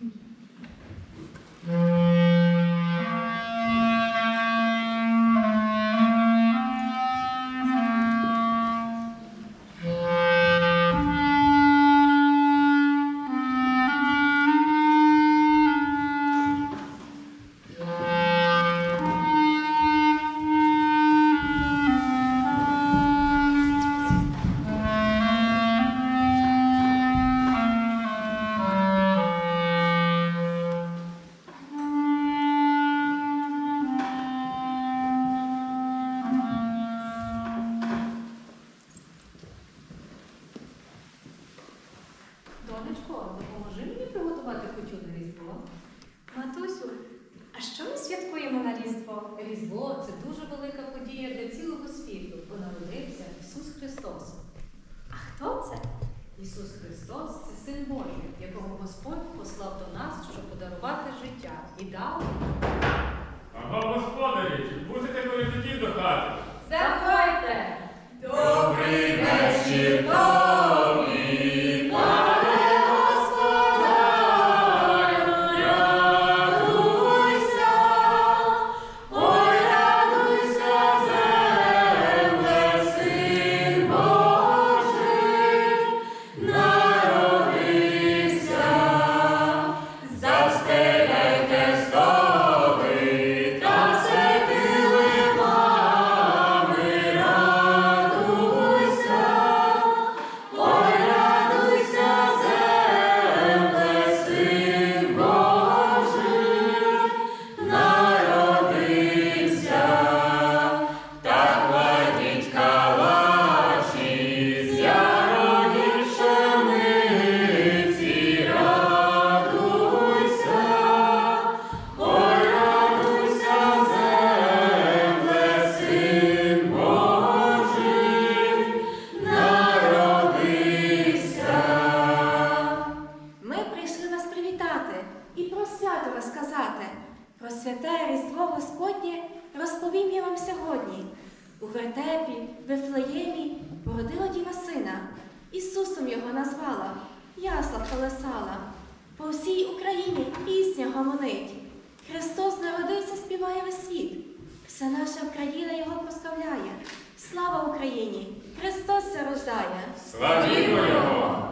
Hmm. Донечко, допоможи мені приготувати кутю на Різдво. Матусю, а що ми святкуємо на Різдво? Різдво це дуже велика подія для цілого світу, бо народився Ісус Христос. А хто це? Ісус Христос це син Божий, якого Господь послав до нас, щоб подарувати життя і дав. Ага, господарі, чи будете коли тоді до хати? Заходьте! Добрий вечір Україні! Христос се рождає! Славімо його!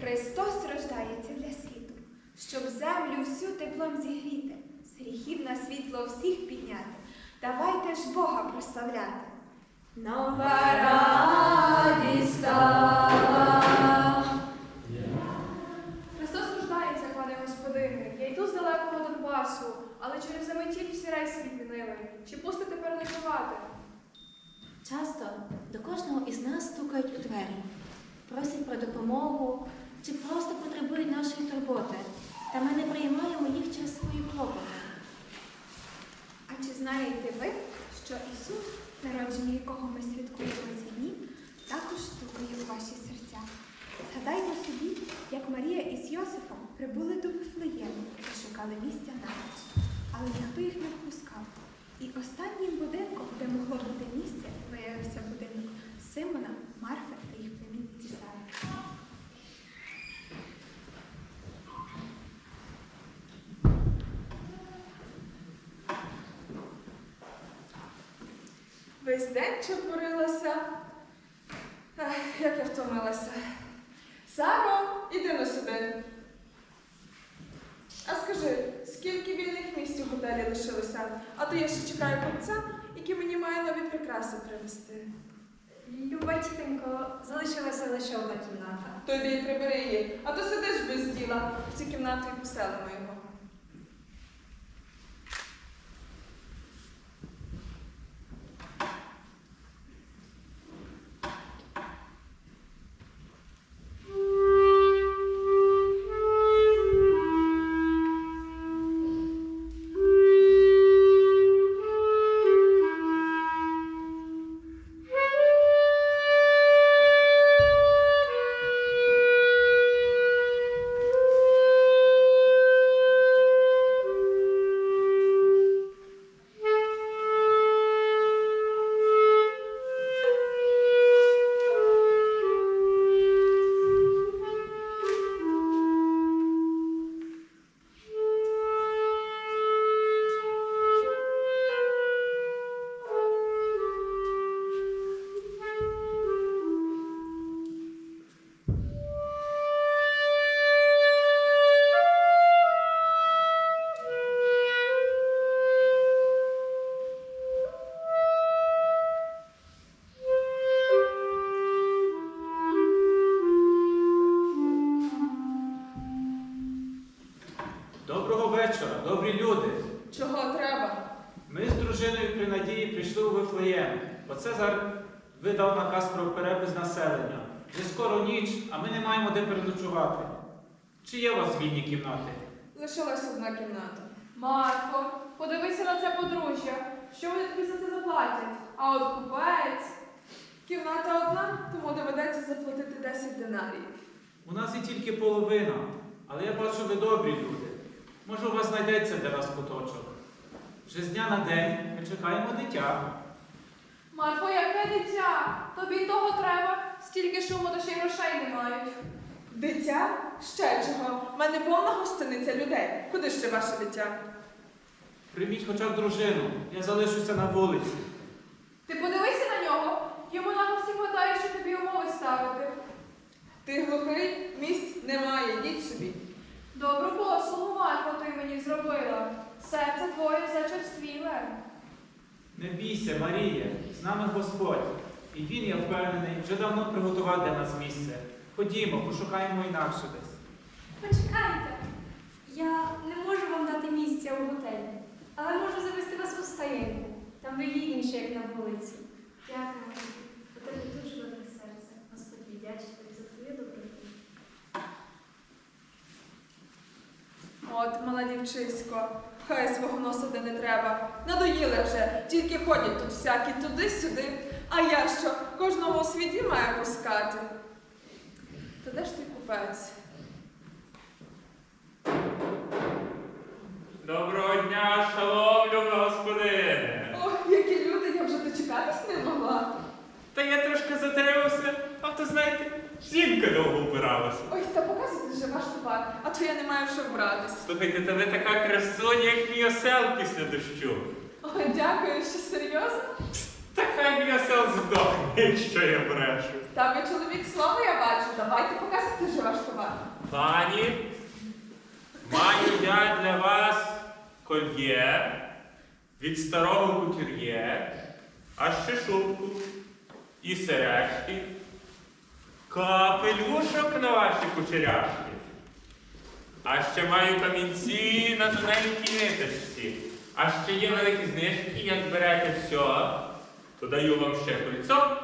Христос рождається для світу, щоб землю всю теплом зігріти, з гріхів на світло всіх підняти. Давайте ж Бога прославляти. Нова радість стала. Христос рождається, пане господине. Я йду з далекого Донбасу, але через заметіль всі рейси відмінили. Чи пустите переночувати? Часто до кожного із нас стукають у двері, просять про допомогу чи просто потребують нашої турботи, та ми не приймаємо їх через свої клопоти. А чи знаєте ви, що Ісус, народження якого ми святкуємо ці дні, також стукає у ваші серця? Згадайте собі, як Марія із Йосифом прибули до Вифлеєму і шукали місця на ніч, але ніхто їх не впускав. І останнім будинком, де могло бути місце, Симона, Марфи та їх племінниці Сари. Весь день чепурилася. Ех, як я втомилася. Саро, іди на сюди. А скажи, скільки вільних місць у готелі лишилося? А то я ще чекаю купця, який мені має нові прикраси привезти. Тітенько, залишилася лише одна кімната. Тоді прибери її, а то сидиш без діла. В цю кімнату і поселимо його. Зараз видав наказ про перепис населення. Вже скоро ніч, а ми не маємо де переночувати. Чи є у вас вільні кімнати? Лишилась одна кімната. Марко, подивися на це подружжя. Що вони тобі за це заплатять? А от купець. Кімната одна, тому доведеться заплатити 10 динарій. У нас і тільки половина, але я бачу, ви добрі люди. Може, у вас знайдеться для нас куточок. Вже з дня на день ми чекаємо дитя. Марко, яке дитя? Тобі того треба. Стільки шуму, то ще й грошей не мають. Дитя? Ще чого? У мене повна гостиниця людей. Куди ще ваше дитя? Прийміть хоча б дружину, я залишуся на вулиці. Ти подивися на нього. Йому наглості хватає, що тобі умови ставити. Ти глухий, місць немає, йдіть собі. Добру послугу, Марко, ти мені зробила. Серце твоє зачерствіле. Не бійся, Марія, з нами Господь. І він, я впевнений, вже давно приготував для нас місце. Ходімо, пошукаємо інакше десь. Почекайте. Я не можу вам дати місця у готелі, але можу завести вас у стаєнку. Там вигідніше, як на вулиці. Дякую. У тебе дуже добре серце. Господь вдячний тобі за твою доброту. От, мала дівчисько, хай свого носа де не треба. Надоїли вже, тільки ходять тут всякі туди-сюди. А я що, кожного у світі маю пускати? Та де ж ти купець? Доброго дня, шалом, любе господине. Ох, які люди, я вже дочекатись не могла. Та я трошки затримався, а то знаєте, жінка довго вбиралася. Ой, та показуйте вже ваш товар, а то я не маю в що вбратись. Слухайте, та ви така красуня, як мій осел після дощу. Ой, дякую, що серйозно. Та хай мій осел здохне, якщо я брешу. Та ви чоловік слова я бачу, давайте показуйте вже ваш товар. Пані, маю я для вас кольє від старого кутюр'є, а ще шубку і сережки, капелюшок на ваші кучеряшки. А ще маю камінці на тоненькій ниточці. А ще є великі знижки, як берете все, то даю вам ще кольцо,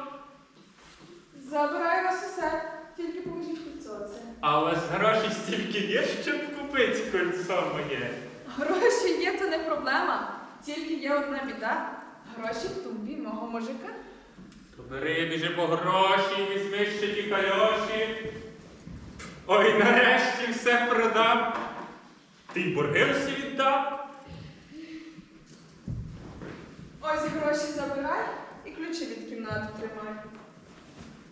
Забираю вас усе, тільки поможіть кольцо це. а у вас гроші стільки є, щоб купити кольцо моє. Гроші є, то не проблема. Тільки є одна біда. Гроші в тумбі мого мужика. То бери, біжи по гроші, візьми ще ті кальоші. Ой, нарешті все продам. Ти й борги всі віддав. Ось гроші забирай і ключі від кімнати тримай.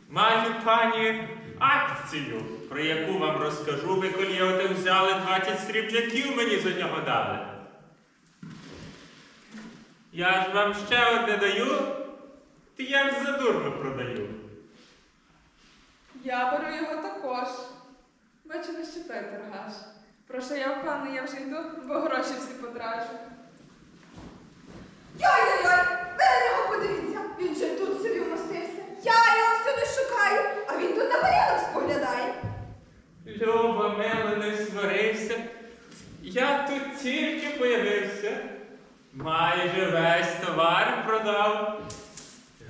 Маю пані акцію, про яку вам розкажу. Ви коли оте взяли 20 срібняків, мені за нього дали. Я ж вам ще одне даю, ти як задурно продаю. Я беру його також. Бачу, ви ще той торгаш. Прошу, я впевнена, я вже йду, бо гроші всі потрачу. Йой-йой-йой, ви на нього подивіться, він же тут собі вмостився. Я його всюди шукаю, а він тут на порядок споглядає. Люба, мило, не сварився. Я тут тільки появився. Майже весь товар продав.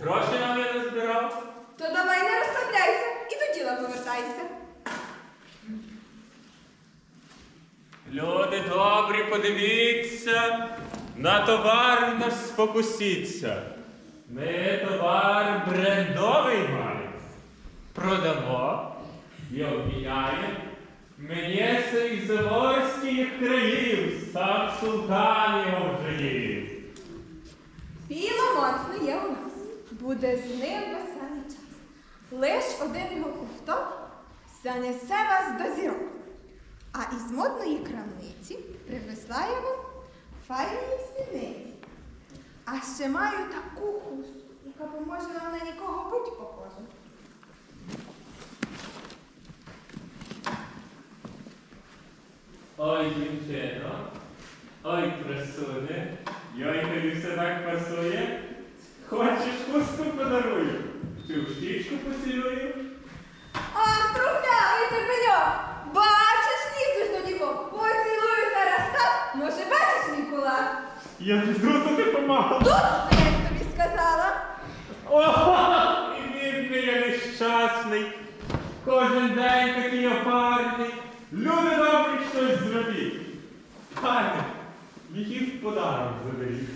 Гроші нам я не збирав. То давай не розслабляйся і до діла повертайся. Люди добрі, подивіться, на товар наш спокусіться. Ми товар брендовий маємо. Продамо і обміняємо. Мені цих завойських країв, став султан його вжиїв. Біло моцно є у нас. Буде з ним веселий час. Лиш один його ковток занесе вас до зірок. А із модної крамниці привезла я вам файної спідниці. А ще маю таку хустку, яка поможе вам на нікого будь похожа. Ой, дівчино, ой, красуне, йой, все так пасує. Хочеш хустку подарую? Чи в щічку поцілую? Ах, трухлявий ти пеньок! Бачиш, лізеш до нього, поцілую зараз так, може, бачиш нікола. Я піду, то ти помагав. Як тобі сказала? О, і бідний я нещасний. Кожен день такий опарний. Люди добрі щось зробіть. Пане, в подарок заберіть.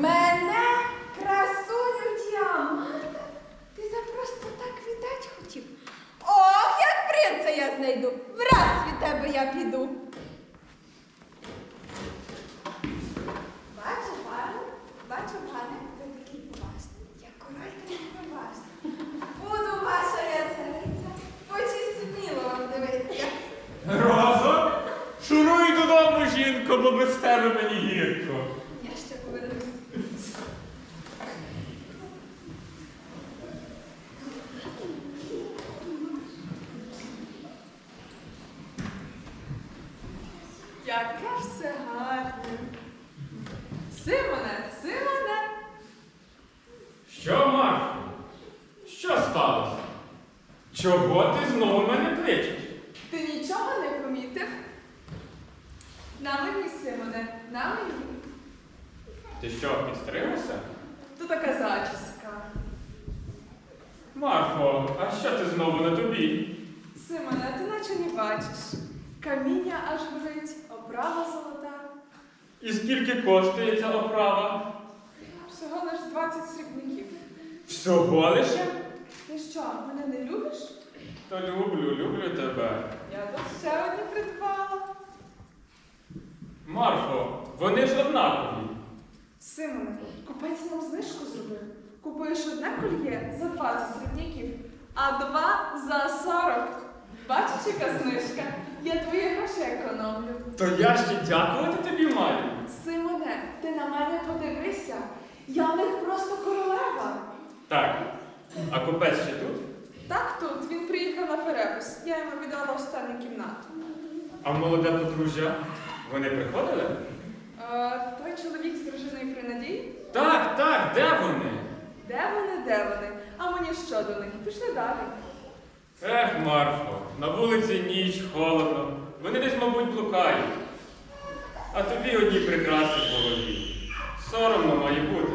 Мене красуню діаманта. Ти за так віддать хотів. Ох, як принца я знайду. Враз від тебе я піду. Бачу, пане, бачу, пане, ви такий поважний. Я король такий поважний. Буду ваша я цариця. Вам дивиться. Розо, шуруй додому, жінко, бо без тебе мені гірко. Я ще повернусь. Яке ж це гарне. Симоне, Симоне, Що, Марко? Що сталося? Чого ти знову мене кличеш? ти нічого не помітив? На мені, Симоне, на мені. Ти що, підстриглася? То така зачіска. Марфо, а що ти знову на тобі? Симоне, ти наче не бачиш. Каміння аж горить, оправа золота. І скільки коштує ця оправа? Всього лиш 20 срібників. Всього лише? Ти що, мене не любиш? Та люблю, люблю тебе. Я тут ще одні придбала. Марфо, вони ж однакові. Симоне, купець нам знижку зробив. Купуєш одне кольє за 20 срібників, а два за 40. Бачиш, яка знижка? Я твої гроші економлю. То я ще дякувати тобі маю. Симоне, ти на мене подивися. Я в них просто королева. Так, а купець ще тут? Так тут він приїхав на перепис. Я йому віддала останню кімнату. А молоде подружжя? Вони приходили? Е, той чоловік з дружиною при надії? Так, так, де вони? Де вони, де вони? А мені що до них? Пішли далі. Ех, Марфо, на вулиці ніч, холодно. Вони десь, мабуть, блукають. А тобі одні прикраси в голові. Соромно має бути.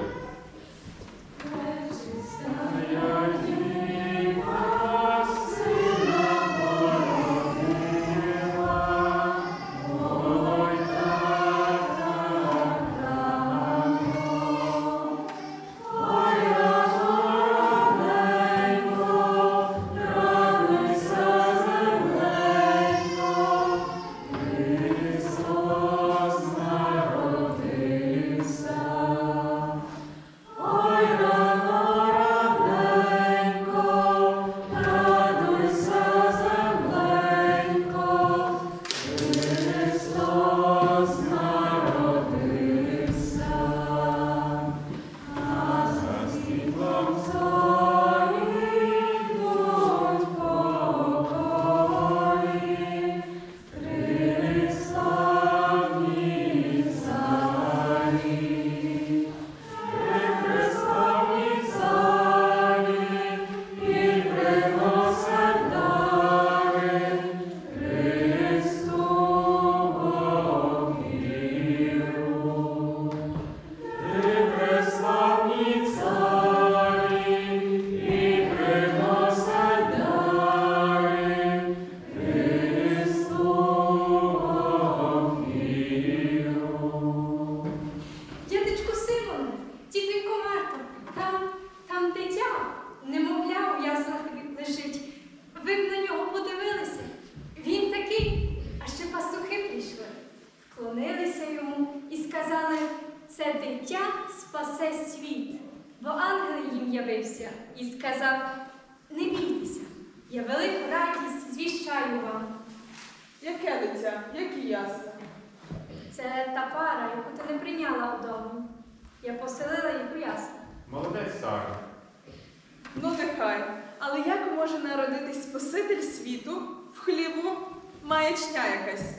Світу в хліву маячня якась?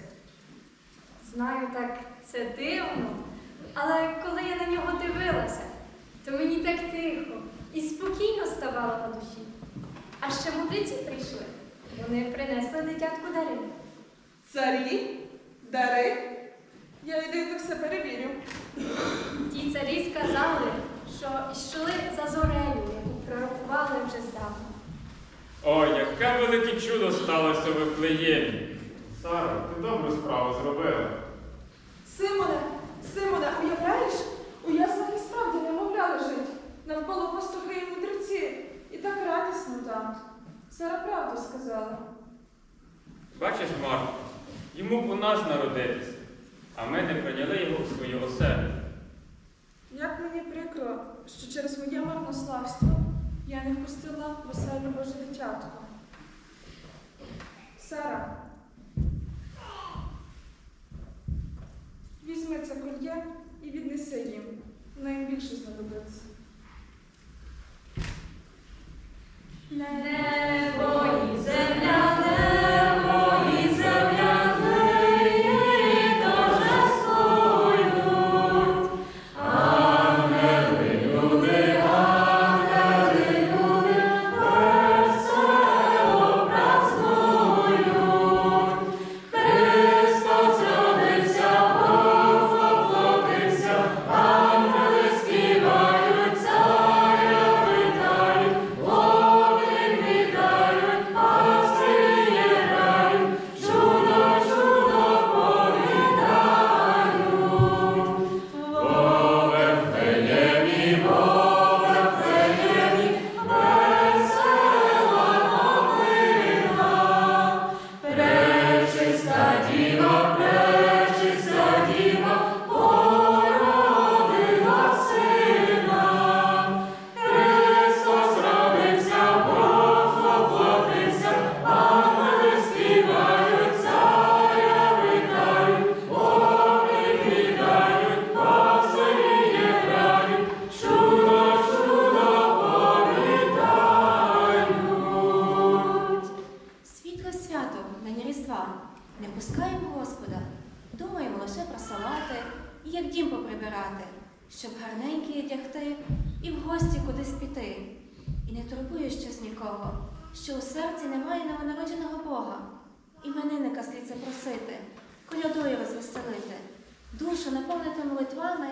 Знаю, так це дивно, але коли я на нього дивилася, то мені так тихо і спокійно ставало на душі. А ще мудреці прийшли. Вони принесли дитятку дари. Царі? Дари? Я йду це все перевірю. Ті царі сказали, що йшли за зорею, яку пророкували вже здавна. Ой, яке велике чудо сталося в Вифлеємі. Сара, ти добру справу зробила. Симоне, Симоне, уявляєш? У яслах і справді немовля лежить. Навколо пастухи і мудреці. І так радісно там. Сара правду сказала. Бачиш, Марко, йому б у нас народитися, а ми не прийняли його в свою оселю. Як мені прикро, що через моє марнославство я не впустила в оселю Боже дитятко. Сара, візьми це кольє і віднеси їм. Воно їм більше знадобиться. Небо і земля, гарненькі і в гості кудись піти. І не турбує щось нікого, що у серці немає новонародженого Бога. Іменинника слід запросити, колядою розвеселити, душу наповнити молитвами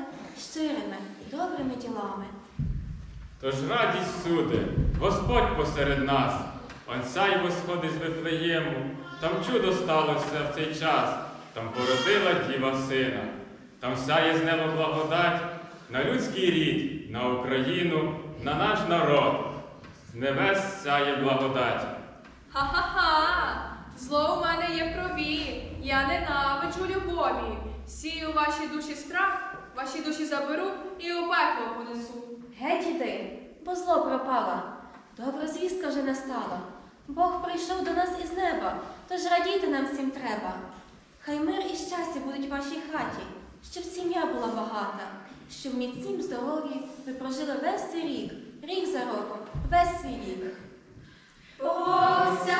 щирими, добрими ділами. Тож радість всюди, Господь посеред нас. Он сяйво сходить з Вифлеєму, там чудо сталося в цей час, там породила діва сина, там сяє з неба благодать на людський рід, на Україну, на наш народ. З небес сяє благодать. Ха-ха-ха! Зло у мене є в крові, я ненавиджу любові. Сію в вашій душі страх, ваші душі заберу і у пекло понесу. Геть іди, бо зло пропало. Добра звістка вже настала. Бог прийшов до нас із неба, тож радіти нам всім треба. Хай мир і щастя будуть в вашій хаті, щоб сім'я була багата, щоб міцнім здоров'ї ви прожили весь цей рік, рік за роком, весь свій вік. Повся